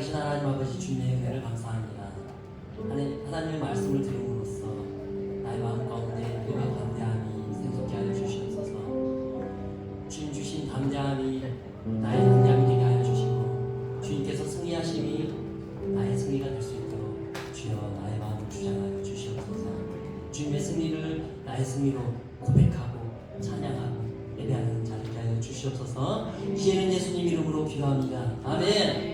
살아계신 하나님 아버지 주님의 은혜를 감사합니다. 하나님, 하나님의 말씀을 들음으로써 나의 마음 가운데 은혜 담대함이 생성케 하여 주시옵소서. 주님 주신 담대함이 나의 담대함이 되게 하여 주시고 주님께서 승리하심이 나의 승리가 될 수 있도록 주여 나의 마음을 주장하여 주시옵소서. 주님의 승리를 나의 승리로 고백하고 찬양하고 예배하는 자리게 하여 주시옵소서. 이제는 예수님 이름으로 기도합니다. 아멘.